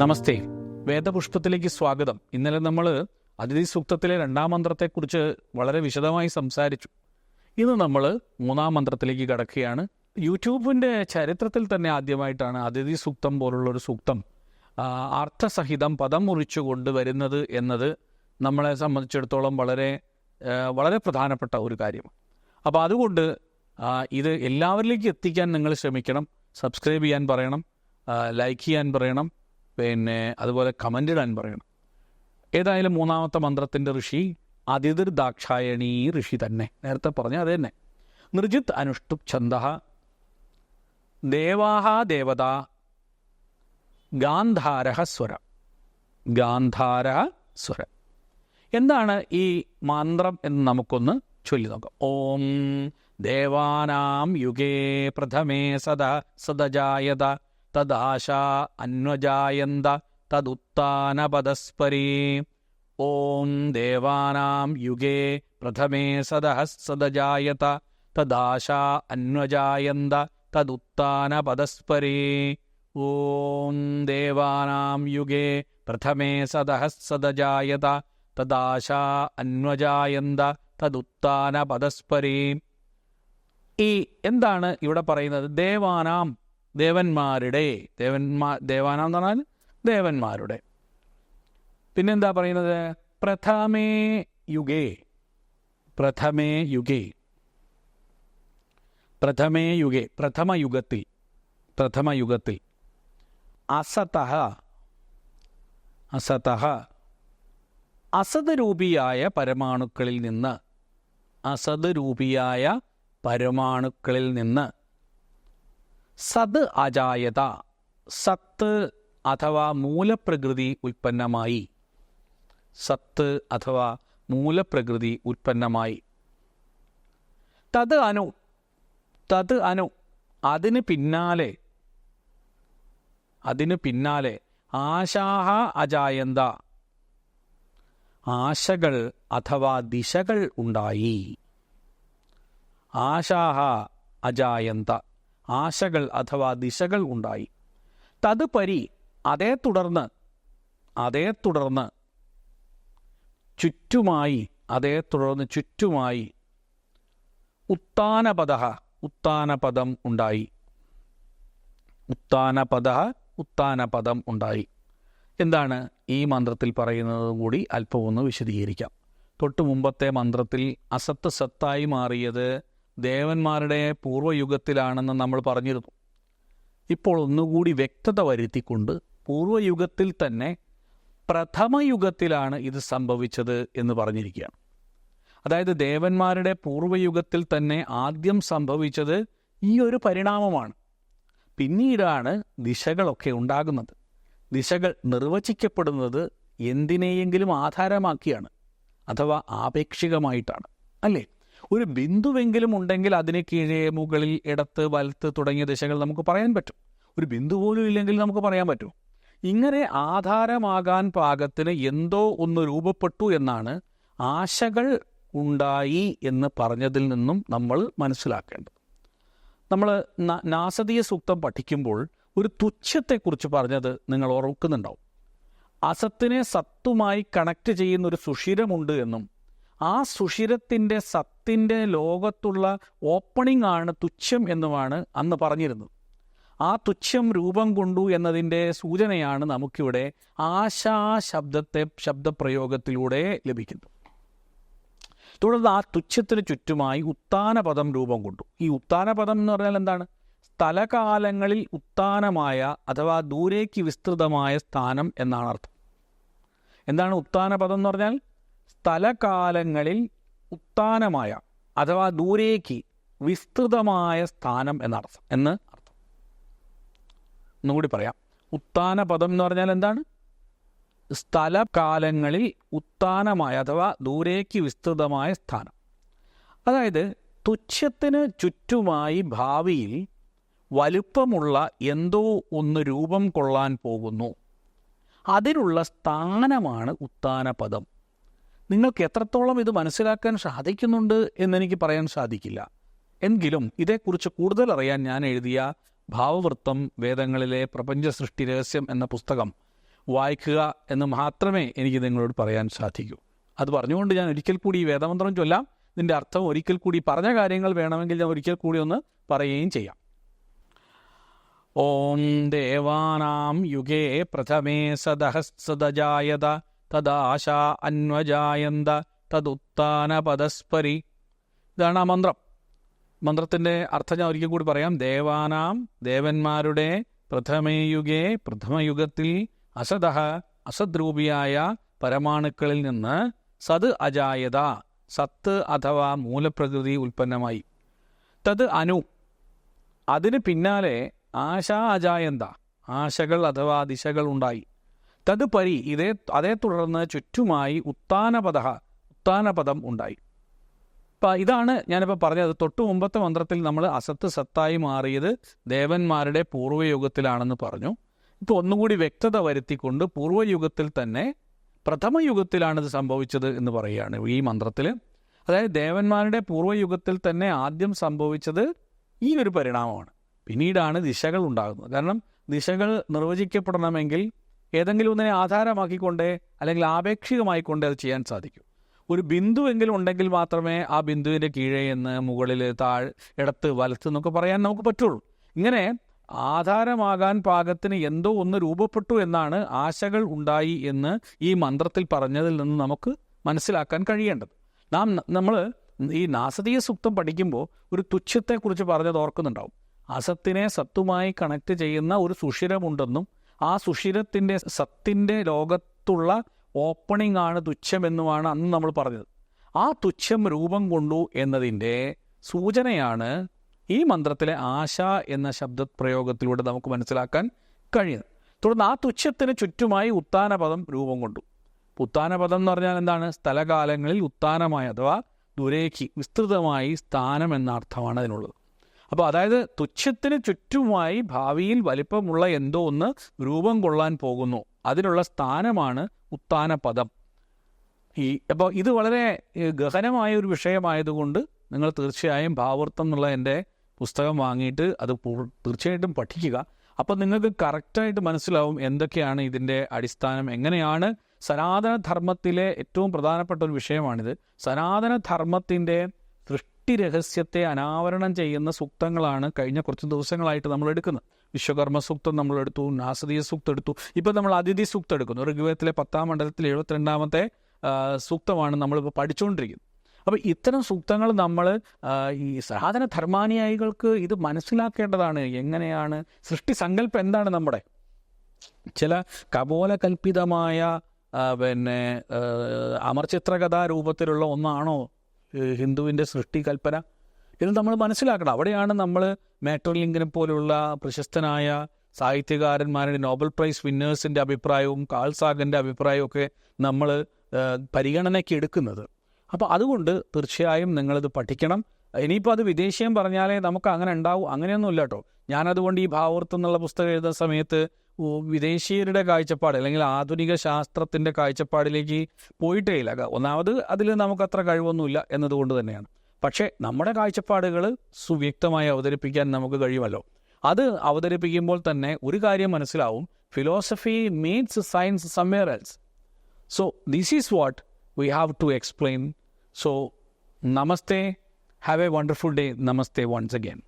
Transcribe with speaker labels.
Speaker 1: നമസ്തേ. വേദപുഷ്പത്തിലേക്ക് സ്വാഗതം. ഇന്നലെ നമ്മൾ അതിഥി സൂക്തത്തിലെ രണ്ടാം മന്ത്രത്തെക്കുറിച്ച് വളരെ വിശദമായി സംസാരിച്ചു. ഇന്ന് നമ്മൾ മൂന്നാം മന്ത്രത്തിലേക്ക് കടക്കുകയാണ്. യൂട്യൂബിന്റെ ചരിത്രത്തിൽ തന്നെ ആദ്യമായിട്ടാണ് അതിഥി സൂക്തം പോലുള്ളൊരു സൂക്തം അർത്ഥസഹിതം പദം മുറിച്ചു കൊണ്ടുവരുന്നത് എന്നത് നമ്മളെ സംബന്ധിച്ചിടത്തോളം വളരെ വളരെ പ്രധാനപ്പെട്ട ഒരു കാര്യമാണ് അപ്പോൾ അതുകൊണ്ട് ഇത് എല്ലാവരിലേക്കും എത്തിക്കാൻ നിങ്ങൾ ശ്രമിക്കണം. സബ്സ്ക്രൈബ് ചെയ്യാൻ പറയണം. ലൈക്ക് ചെയ്യാൻ പറയണം. പിന്നെ അതുപോലെ കമന്റ് ഇടാൻ പറയണം. ഏതായാലും മൂന്നാമത്തെ മന്ത്രത്തിന്റെ ഋഷി അതിഥിർ ദാക്ഷായണീ ഋഷി തന്നെ. നേരത്തെ പറഞ്ഞ അത് തന്നെ. നൃജിത് അനുഷ്ടുപ് ഛന്ദ ദേവാഹ ദേവത ഗാന്ധാരഹ സ്വര. ഗാന്ധാര സ്വര. എന്താണ് ഈ മന്ത്രം എന്ന് നമുക്കൊന്ന് ചൊല്ലി നോക്കാം. ഓം ദേവാനാം യുഗേ പ്രഥമേ സദ സദജായത. തദാശ അന്വജായന്ത തദുത്താനപദസ്പരീ ഓം ദേവാനാം യുഗേ പ്രഥമേ സദഃ സദജായത തദാശാ അന്വജായന്ത തദുത്താനപദസ്പരീ ഓം ദേവാനാം യുഗേ പ്രഥമേ സദഃ സദജായത തദാശാ അന്വജായന്ത തദുത്താനപദസ്പരീ ഈ എന്താണ് ഇവിടെ പറയുന്നത്? ദേവാനാം ദേവന്മാരുടെ ദേവന്മാ ദേവാനാന്ന് പറഞ്ഞാൽ ദേവന്മാരുടെ. പിന്നെന്താ പറയുന്നത്? പ്രഥമേ യുഗേ. പ്രഥമേ യുഗേ. പ്രഥമേ യുഗേ. പ്രഥമ യുഗത്തിൽ പ്രഥമ യുഗത്തിൽ. അസത അസത അസത് രൂപിയായ പരമാണുക്കളിൽ നിന്ന് അസത് രൂപിയായ പരമാണുക്കളിൽ നിന്ന് സത് അജായത സത്ത് അഥവാ മൂലപ്രകൃതി ഉൽപ്പന്നമായി. സത്ത് അഥവാ മൂലപ്രകൃതി ഉൽപ്പന്നമായി. തത് അനു തത് അനു അതിന് പിന്നാലെ അതിന് പിന്നാലെ ആശാഹ അജായന്ത ആശകൾ അഥവാ ദിശകൾ ഉണ്ടായി. ആശാഹ അജായന്ത. ആശകൾ അഥവാ ദിശകൾ ഉണ്ടായി. തതുപരി അതേ തുടർന്ന് അതേ തുടർന്ന് ചുറ്റുമായി അതേ തുടർന്ന് ചുറ്റുമായി ഉത്താനപദ ഉത്താനപദം ഉണ്ടായി. ഉത്താനപദ ഉത്താനപദം ഉണ്ടായി. എന്താണ് ഈ മന്ത്രത്തിൽ പറയുന്നതും കൂടി അല്പമൊന്ന് വിശദീകരിക്കാം. തൊട്ടു മുമ്പത്തെ മന്ത്രത്തിൽ അസത്ത് സത്തായി മാറിയത് ദേവന്മാരുടെ പൂർവയുഗത്തിലാണെന്ന് നമ്മൾ പറഞ്ഞിരുന്നു. ഇപ്പോൾ ഒന്നുകൂടി വ്യക്തത വരുത്തിക്കൊണ്ട് പൂർവയുഗത്തിൽ തന്നെ പ്രഥമയുഗത്തിലാണ് ഇത് സംഭവിച്ചത് എന്ന് പറഞ്ഞിരിക്കുകയാണ്. അതായത് ദേവന്മാരുടെ പൂർവയുഗത്തിൽ തന്നെ ആദ്യം സംഭവിച്ചത് ഈ ഒരു പരിണാമമാണ്. പിന്നീടാണ് ദിശകളൊക്കെ ഉണ്ടാകുന്നത്. ദിശകൾ നിർവചിക്കപ്പെടുന്നത് എന്തിനെയെങ്കിലും ആധാരമാക്കിയാണ് അഥവാ ആപേക്ഷികമായിട്ടാണ് അല്ലേ? ഒരു ബിന്ദുവെങ്കിലും ഉണ്ടെങ്കിൽ അതിന് കീഴേ മുകളിൽ ഇടത്ത് വലത്ത് തുടങ്ങിയ ദിശകൾ നമുക്ക് പറയാൻ പറ്റും. ഒരു ബിന്ദു പോലും ഇല്ലെങ്കിൽ നമുക്ക് പറയാൻ പറ്റും. ഇങ്ങനെ ആധാരമാകാൻ പാകത്തിന് എന്തോ ഒന്ന് രൂപപ്പെട്ടു എന്നാണ് ആശകൾ ഉണ്ടായി എന്ന് പറഞ്ഞതിൽ നിന്നും നമ്മൾ മനസ്സിലാക്കേണ്ടത്. നമ്മൾ നാസതീയ സൂക്തം പഠിക്കുമ്പോൾ ഒരു തുച്ഛത്തെക്കുറിച്ച് പറഞ്ഞത് നിങ്ങൾ ഓർക്കുന്നുണ്ടാവും. അസത്തിനെ സത്തുമായി കണക്ട് ചെയ്യുന്ന ഒരു സുഷിരമുണ്ട് എന്നും ആ സുഷിരത്തിന്റെ സത്തിന്റെ ലോകത്തുള്ള ഓപ്പണിംഗ് ആണ് തുച്ഛം എന്നുമാണ് അന്ന് പറഞ്ഞിരുന്നത്. ആ തുച്ഛം രൂപം കൊണ്ടു എന്നതിന്റെ സൂചനയാണ് നമുക്കിവിടെ ആശാ ശബ്ദത്തെ ശബ്ദപ്രയോഗത്തിലൂടെ ലഭിക്കുന്നത്. തുടർന്ന് ആ തുച്ഛത്തിന് ചുറ്റുമായി ഉത്താനപദം രൂപം കൊണ്ടു. ഈ ഉത്താനപദം എന്ന് പറഞ്ഞാൽ എന്താണ്? സ്ഥലകാലങ്ങളിൽ ഉത്താനമായ അഥവാ ദൂരേക്ക് വിസ്തൃതമായ സ്ഥാനം എന്നാണ് അർത്ഥം. എന്താണ് ഉത്താനപദം എന്ന് പറഞ്ഞാൽ? സ്ഥലകാലങ്ങളിൽ ഉത്താനമായ അഥവാ ദൂരേക്ക് വിസ്തൃതമായ സ്ഥാനം എന്നർത്ഥം. എന്ന് അർത്ഥം. ഒന്നുകൂടി പറയാം. ഉത്താനപദം എന്ന് പറഞ്ഞാൽ എന്താണ്? സ്ഥലകാലങ്ങളിൽ ഉത്താനമായ അഥവാ ദൂരേക്ക് വിസ്തൃതമായ സ്ഥാനം. അതായത് തുച്ഛത്തിന് ചുറ്റുമായി ഭാവിയിൽ വലുപ്പമുള്ള എന്തോ ഒന്ന് രൂപം കൊള്ളാൻ പോകുന്നു. അതിനുള്ള സ്ഥാനമാണ് ഉത്താനപദം നിങ്ങൾക്ക് എത്രത്തോളം ഇത് മനസ്സിലാക്കാൻ സാധിക്കുന്നുണ്ട് എന്നെനിക്ക് പറയാൻ സാധിക്കില്ല. എങ്കിലും ഇതേക്കുറിച്ച് കൂടുതൽ അറിയാൻ ഞാൻ എഴുതിയ ഭാവവൃത്തം വേദങ്ങളിലെ പ്രപഞ്ച സൃഷ്ടി രഹസ്യം എന്ന പുസ്തകം വായിക്കുക എന്ന് മാത്രമേ എനിക്ക് നിങ്ങളോട് പറയാൻ സാധിക്കൂ. അത് പറഞ്ഞുകൊണ്ട് ഞാൻ ഒരിക്കൽ കൂടി ഈ വേദമന്ത്രം ചൊല്ലാം. ഇതിന്റെ അർത്ഥം ഒരിക്കൽ കൂടി പറഞ്ഞ കാര്യങ്ങൾ വേണമെങ്കിൽ ഞാൻ ഒരിക്കൽ കൂടി ഒന്ന് പറയുകയും ചെയ്യാം. ഓം ദേവാനാം യുഗേ പ്രഥമേ സദഹസ്സദജായത തദാശ അന്വജായന്ത തദുത്താനപദസ്പരി ഇതാണ് ആ മന്ത്രം. മന്ത്രത്തിന്റെ അർത്ഥം ഞാൻ ഒരിക്കൽ കൂടി പറയാം. ദേവാനാം ദേവന്മാരുടെ പ്രഥമയുഗേ പ്രഥമയുഗത്തിൽ അസദ അസദ്രൂപിയായ പരമാണുക്കളിൽ നിന്ന് സത് അജായത സത്ത് അഥവാ മൂലപ്രകൃതി ഉൽപ്പന്നമായി. തത് അനു. അതിന് പിന്നാലെ ആശാ അജായന്ത ആശകൾ അഥവാ ദിശകൾ ഉണ്ടായി. തത് പരി ഇതേ അതേ തുടർന്ന് ചുറ്റുമായി ഉത്താനപദ ഉത്താനപദം ഉണ്ടായി. അപ്പം ഇതാണ് ഞാനിപ്പോൾ പറഞ്ഞത്. തൊട്ടു മുമ്പത്തെ മന്ത്രത്തിൽ നമ്മൾ അസത്ത് സത്തായി മാറിയത് ദേവന്മാരുടെ പൂർവയുഗത്തിലാണെന്ന് പറഞ്ഞു. ഇപ്പോൾ ഒന്നുകൂടി വ്യക്തത വരുത്തിക്കൊണ്ട് പൂർവയുഗത്തിൽ തന്നെ പ്രഥമ യുഗത്തിലാണ് ഇത് സംഭവിച്ചത് എന്ന് പറയുകയാണ് ഈ മന്ത്രത്തിൽ അതായത് ദേവന്മാരുടെ പൂർവയുഗത്തിൽ തന്നെ ആദ്യം സംഭവിച്ചത് ഈ ഒരു പരിണാമമാണ്. പിന്നീടാണ് ദിശകൾ ഉണ്ടാകുന്നത്. കാരണം ദിശകൾ നിർവചിക്കപ്പെടണമെങ്കിൽ ഏതെങ്കിലും ഒന്നിനെ ആധാരമാക്കിക്കൊണ്ട് അല്ലെങ്കിൽ ആപേക്ഷികമായിക്കൊണ്ടേ അത് ചെയ്യാൻ സാധിക്കും. ഒരു ബിന്ദുവെങ്കിലും ഉണ്ടെങ്കിൽ മാത്രമേ ആ ബിന്ദുവിന്റെ കീഴേ എന്ന് മുകളിൽ താഴ് ഇടത്ത് വലത്ത് എന്നൊക്കെ പറയാൻ നമുക്ക് പറ്റുള്ളൂ. ഇങ്ങനെ ആധാരമാകാൻ പാകത്തിന് എന്തോ ഒന്ന് രൂപപ്പെട്ടു എന്നാണ് ആശകൾ ഉണ്ടായി എന്ന് ഈ മന്ത്രത്തിൽ പറഞ്ഞതിൽ നിന്ന് നമുക്ക് മനസ്സിലാക്കാൻ കഴിയേണ്ടത്. നാം നമ്മൾ ഈ നാസതീയ സൂക്തം പഠിക്കുമ്പോൾ ഒരു തുച്ഛത്തെക്കുറിച്ച് പറഞ്ഞത് ഓർക്കുന്നുണ്ടാവും. അസത്തിനെ സത്തുമായി കണക്ട് ചെയ്യുന്ന ഒരു സുഷിരമുണ്ടെന്നും ആ സുഷിരത്തിന്റെ സത്തിന്റെ ലോകത്തുള്ള ഓപ്പണിംഗ് ആണ് തുച്ഛമെന്നുമാണ് അന്ന് നമ്മൾ പറഞ്ഞത്. ആ തുച്ഛം രൂപം കൊണ്ടു എന്നതിന്റെ സൂചനയാണ് ഈ മന്ത്രത്തിലെ ആശ എന്ന ശബ്ദ പ്രയോഗത്തിലൂടെ നമുക്ക് മനസ്സിലാക്കാൻ കഴിയുന്നത്. തുടർന്ന് ആ തുച്ഛത്തിന് ചുറ്റുമായി ഉത്താനപദം രൂപം കൊണ്ടു. ഉത്താനപദം എന്ന് പറഞ്ഞാൽ എന്താണ്? സ്ഥലകാലങ്ങളിൽ ഉത്താനമായ അഥവാ ദുരേഖി വിസ്തൃതമായി സ്ഥാനം എന്ന അർത്ഥമാണ് അതിനുള്ളത്. അപ്പോൾ അതായത് തുച്ഛത്തിന് ചുറ്റുമായി ഭാവിയിൽ വലിപ്പമുള്ള എന്തോ ഒന്ന് രൂപം കൊള്ളാൻ പോകുന്നു. അതിനുള്ള സ്ഥാനമാണ് ഉത്താനപദം ഈ അപ്പോൾ ഇത് വളരെ ഗഹനമായ ഒരു വിഷയമായതുകൊണ്ട് നിങ്ങൾ തീർച്ചയായും ഭാവൃത്തം എന്നുള്ള എന്റെ പുസ്തകം വാങ്ങിയിട്ട് അത് തീർച്ചയായിട്ടും പഠിക്കുക. അപ്പം നിങ്ങൾക്ക് കറക്റ്റായിട്ട് മനസ്സിലാവും എന്തൊക്കെയാണ് ഇതിന്റെ അടിസ്ഥാനം എങ്ങനെയാണ് സനാതന ധർമ്മത്തിലെ ഏറ്റവും പ്രധാനപ്പെട്ട ഒരു വിഷയമാണിത്. സനാതന ധർമ്മത്തിന്റെ സൃഷ്ടി രഹസ്യത്തെ അനാവരണം ചെയ്യുന്ന സൂക്തങ്ങളാണ് കഴിഞ്ഞ കുറച്ച് ദിവസങ്ങളായിട്ട് നമ്മൾ എടുക്കുന്നത്. വിശ്വകർമ്മ സൂക്തം നമ്മൾ എടുത്തു നാസതീയ സൂക്തം എടുത്തു. ഇപ്പം നമ്മൾ അതിഥി സൂക്തം എടുക്കുന്നു. ഋഗ്വേദത്തിലെ പത്താം മണ്ഡലത്തിൽ എഴുപത്തിരണ്ടാമത്തെ സൂക്തമാണ് നമ്മളിപ്പോൾ പഠിച്ചുകൊണ്ടിരിക്കുന്നത് അപ്പോൾ ഇത്തരം സൂക്തങ്ങൾ നമ്മൾ ഈ സനാതന ധർമാനുയായികൾക്ക് ഇത് മനസ്സിലാക്കേണ്ടതാണ്. എങ്ങനെയാണ്? സൃഷ്ടി സങ്കല്പം എന്താണ് നമ്മുടെ? ചില കപോലകൽപിതമായ പിന്നെ അമർചിത്രകഥാ രൂപത്തിലുള്ള ഒന്നാണോ ഹിന്ദുവിന്റെ സൃഷ്ടി കൽപ്പന ഇത് നമ്മൾ മനസ്സിലാക്കണം. അവിടെയാണ് നമ്മൾ മേട്രോലിങ്കിനെ പോലുള്ള പ്രശസ്തനായ സാഹിത്യകാരന്മാരുടെ നോബൽ പ്രൈസ് വിന്നേഴ്സിന്റെ അഭിപ്രായവും കാൾ സാഗന്റെ അഭിപ്രായവും ഒക്കെ നമ്മൾ പരിഗണനയ്ക്ക് എടുക്കുന്നത്. അപ്പോൾ അതുകൊണ്ട് തീർച്ചയായും നിങ്ങളിത് പഠിക്കണം. ഇനിയിപ്പോൾ അത് വിദേശീയം പറഞ്ഞാലേ നമുക്ക് അങ്ങനെ ഉണ്ടാവും. അങ്ങനെയൊന്നും ഇല്ല കേട്ടോ ഞാനതുകൊണ്ട് ഈ ഭാവൃത്തം എന്നുള്ള പുസ്തകം എഴുതുന്ന സമയത്ത് വിദേശീയരുടെ കാഴ്ചപ്പാട് അല്ലെങ്കിൽ ആധുനിക ശാസ്ത്രത്തിന്റെ കാഴ്ചപ്പാടിലേക്ക് പോയിട്ടേ ഇല്ല ഒന്നാമത് അതിൽ നമുക്കത്ര കഴിവൊന്നുമില്ല എന്നതുകൊണ്ട് തന്നെയാണ്. പക്ഷേ നമ്മുടെ കാഴ്ചപ്പാടുകൾ സുവ്യക്തമായി അവതരിപ്പിക്കാൻ നമുക്ക് കഴിയുമല്ലോ. അത് അവതരിപ്പിക്കുമ്പോൾ തന്നെ ഒരു കാര്യം മനസ്സിലാവും. Philosophy means science somewhere else so this is what we have to explain so namaste. Have a wonderful day namaste once again.